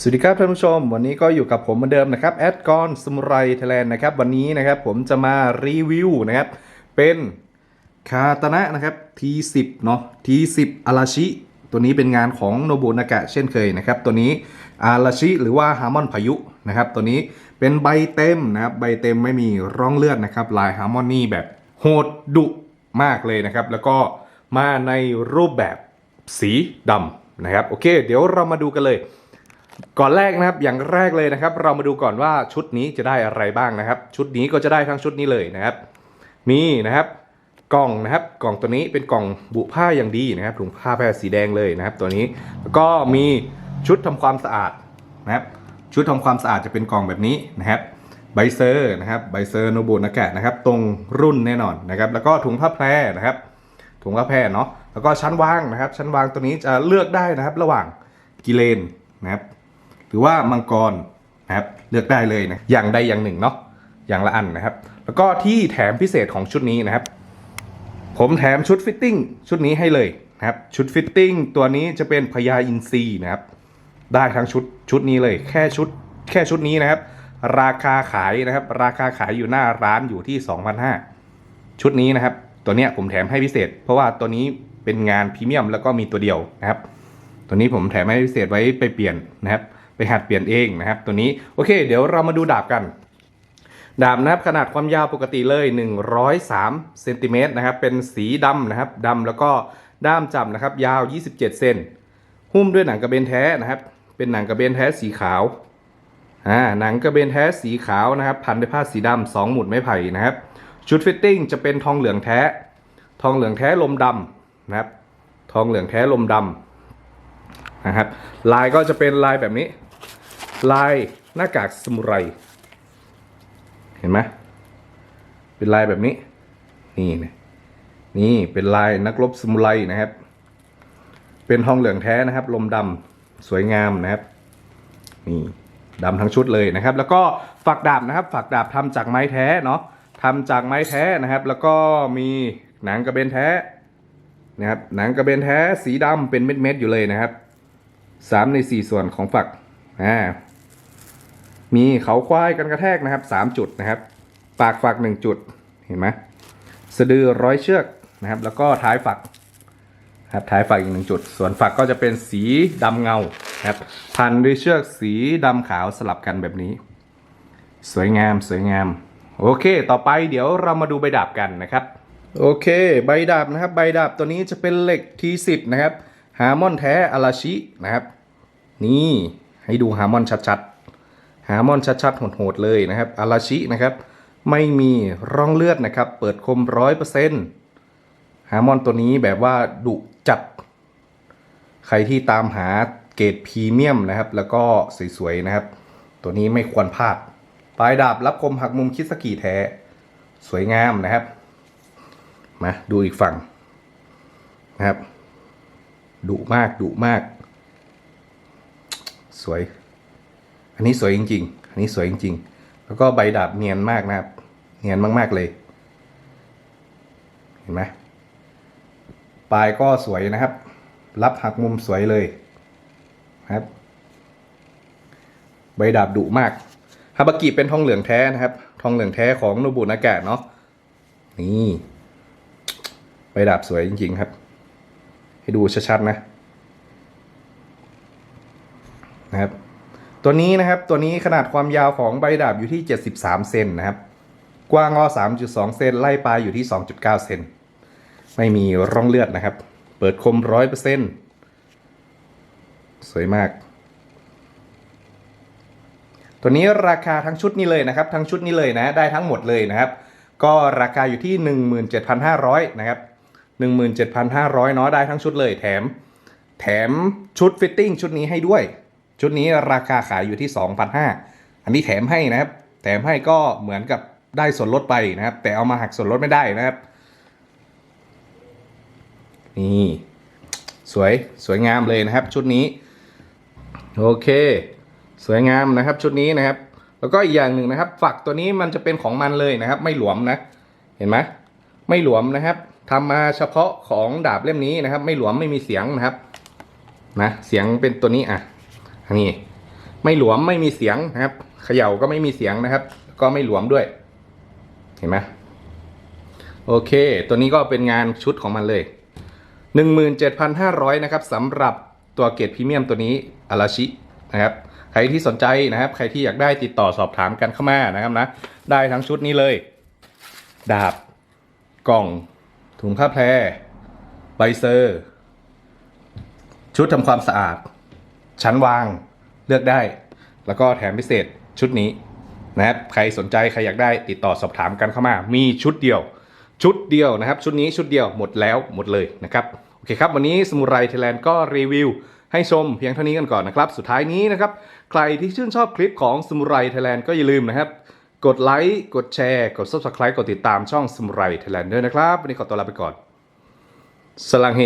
สวัสดีครับท่านผู้ชม วันนี้ก็อยู่กับผมเหมือนเดิมนะครับแอดกอนสมุไรไทยแลนด์นะครับวันนี้นะครับผมจะมารีวิวนะครับเป็นคาตานะนะครับ T10 เนาะ T10 อาราชิ ตัวนี้เป็นงานของโนบุนากะเช่นเคยนะครับ ตัวนี้อาราชิหรือว่าฮาร์มอนพายุนะครับตัวนี้เป็นใบเต็มนะครับใบเต็มไม่มีร่องเลือดนะครับลายฮาร์มอนี่แบบโหดดุมากเลยนะครับ แล้วก็มาในรูปแบบสีดำนะครับโอเค เดี๋ยวเรามาดูกันเลย ก่อนแรกนะครับอย่างแรกเลยนะครับ เรามาดูก่อนว่าชุดนี้จะได้อะไรบ้างนะครับ ชุดนี้ก็จะได้ทั้งชุดนี้เลยนะครับ มีนะครับกล่องนะครับ กล่องตัวนี้เป็นกล่องบุผ้าอย่างดีนะครับถุงผ้าแพรสีแดงเลยนะครับ ตัวนี้แล้วก็มีชุดทำความสะอาดนะครับ ชุดทำความสะอาดจะเป็นกล่องแบบนี้นะครับไบเซอร์นะครับไบเซอร์โนบุนากะนะครับ ตรงรุ่นแน่นอนนะครับ แล้วก็ถุงผ้าแพรนะครับถุงผ้าแพรเนาะแล้วก็ชั้นวางนะครับ ชั้นวางตัวนี้จะเลือกได้นะครับ ระหว่างกิเลนนะครับ หรือว่ามังกรนะครับเลือกได้เลยนะอย่างใดอย่างหนึ่งเนาะอย่างละอันนะครับ แล้วก็ที่แถมพิเศษของชุดนี้นะครับ ผมแถมชุดฟิตติ้งชุดนี้ให้เลยนะครับชุดฟิตติ้งตัวนี้จะเป็นพญาอินทรีนะครับ ได้ทั้งชุดชุดนี้เลย แค่ชุดแค่ชุดนี้นะครับ ราคาขายนะครับ ราคาขายอยู่หน้าร้านอยู่ที่2,500ชุดนี้นะครับ ตัวเนี้ยผมแถมให้พิเศษ เพราะว่าตัวนี้เป็นงานพรีเมียมแล้วก็มีตัวเดียวนะครับ ตัวนี้ผมแถมให้พิเศษไว้ไปเปลี่ยนนะครับ ไปหัดเปลี่ยนเองนะครับ ตัวนี้โอเค เดี๋ยวเรามาดูดาบกัน ดาบนะครับขนาดความยาวปกติเลย 103เซนติเมตรนะครับเป็นสีดำนะครับดำแล้วก็ด้ามจับนะครับ ยาว 27 เซนหุ้มด้วยหนังกระเบนแท้นะครับ เป็นหนังกระเบนแท้สีขาวอ่าหนังกระเบนแท้สีขาวนะครับ พันด้วยผ้าสีดำสองหมุดไม้ไผ่นะครับ ชุดฟิตติ้งจะเป็นทองเหลืองแท้ ทองเหลืองแท้ลมดำนะครับ ทองเหลืองแท้ลมดำนะครับ ลายก็จะเป็นลายแบบนี้ ลายหน้ากากสมุไร เห็นไหมเป็นลายแบบนี้ นี่นะนี่เป็นลายนักรบสมุไรนะครับ เป็นทองเหลืองแท้นะครับ ลมดำสวยงามนะครับ นี่ดำทั้งชุดเลยนะครับ แล้วก็ฝักดาบนะครับ ฝักดาบทำจากไม้แท้เนาะทำจากไม้แท้นะครับ แล้วก็มีหนังกระเบนแท้นะครับหนังกระเบนแท้สีดำเป็นเม็ดๆอยู่เลยนะครับสามในสี่ส่วนของฝักอ่า มีเขาควายกันกระแทกนะครับสามจุดนะครับ ปากฝักหนึ่งจุดเห็นไหมสะดือร้อยเชือกนะครับ แล้วก็ท้ายฝักครับท้ายฝักอีกหนึ่งจุด ส่วนฝักก็จะเป็นสีดำเงาครับพันด้วยเชือกสีดำขาวสลับกันแบบนี้ สวยงามสวยงาม โอเค ต่อไปเดี๋ยวเรามาดูใบดาบกันนะครับ โอเค ใบดาบนะครับ ใบดาบตัวนี้จะเป็นเหล็ก T10 นะครับฮาร์มอนแท้อาราชินะครับ นี่ให้ดูฮาร์มอนชัดๆ ฮามอนชัดๆโหดๆเลยนะครับอาราชินะครับ ไม่มีร่องเลือดนะครับ เปิดคมร้อยเปอร์เซ็นต์ฮามอนตัวนี้แบบว่าดุจัด ใครที่ตามหาเกรดพรีเมียมนะครับ แล้วก็สวยๆนะครับ ตัวนี้ไม่ควรพลาด ปลายดาบรับคมหักมุมคิสกีแท้ สวยงามนะครับ มาดูอีกฝั่งนะครับดุมากดุมาก สวย อันนี้สวยจริง ๆ อันนี้สวยจริง ๆ แล้วก็ใบดาบเนียนมากนะครับ เนียนมาก ๆ เลย เห็นไหมปลายก็สวยนะครับ รับหักมุมสวยเลยครับ ใบดาบดุมากฮาบากิเป็นทองเหลืองแท้นะครับ ทองเหลืองแท้ของโนบุนากะเนาะ นี่ ใบดาบสวยจริง ๆ ครับ ให้ดูชัด ๆ นะ นะครับ ตัวนี้นะครับตัวนี้ขนาดความยาวของใบดาบอยู่ที่ 73 เซนนะครับ กว้างก็3.2 เซนไล่ปลายอยู่ที่ 2.9 เซนไม่มีร่องเลือดนะครับ เปิดคม 100%สวยมาก ตัวนี้ราคาทั้งชุดนี้เลยนะครับ ทั้งชุดนี้เลยนะได้ทั้งหมดเลยนะครับ ก็ราคาอยู่ที่ 17,500 นะครับ 17,500เนาะได้ทั้งชุดเลยแถม แถมชุดฟิตติ้งชุดนี้ให้ด้วย ชุดนี้ราคาขายอยู่ที่ 2,500 อันนี้แถมให้นะครับ แถมให้ก็เหมือนกับได้ส่วนลดไปนะครับ แต่เอามาหักส่วนลดไม่ได้นะครับ นี่สวยสวยงามเลยนะครับ ชุดนี้ โอเค สวยงามนะครับชุดนี้นะครับ แล้วก็อีกอย่างหนึ่งนะครับ ฝักตัวนี้มันจะเป็นของมันเลยนะครับ ไม่หลวมนะ เห็นไหมไม่หลวมนะครับทำมาเฉพาะของดาบเล่มนี้นะครับ ไม่หลวมไม่มีเสียงนะครับ นะเสียงเป็นตัวนี้อะ นี้ไม่หลวมไม่มีเสียงนะครับ เขย่าก็ไม่มีเสียงนะครับ ก็ไม่หลวมด้วย เห็นไหมโอเค ตัวนี้ก็เป็นงานชุดของมันเลย 17,500 นะครับสำหรับตัวเกรดพรีเมียมตัวนี้อาราชินะครับ ใครที่สนใจนะครับ ใครที่อยากได้ติดต่อสอบถามกันเข้ามานะครับนะ ได้ทั้งชุดนี้เลย ดาบ กล่อง ถุงผ้าแพร ใบเซอร์ ชุดทำความสะอาด ชั้นวางเลือกได้ แล้วก็แถมพิเศษชุดนี้นะครับใครสนใจใครอยากได้ติดต่อสอบถามกันเข้ามา มีชุดเดียว ชุดเดียวนะครับ ชุดนี้ชุดเดียวหมดแล้วหมดเลยนะครับโอเคครับวันนี้สมุไรไทยแลนด์ก็รีวิวให้ชมเพียงเท่านี้กันก่อนนะครับ สุดท้ายนี้นะครับ ใครที่ชื่นชอบคลิปของสมุไรไทยแลนด์ก็อย่าลืมนะครับ กดไลค์กดแชร์กด subscribe กดติดตามช่องสมุไรไทยแลนด์ด้วยนะครับ วันนี้ขอตัวลาไปก่อนสลังเฮ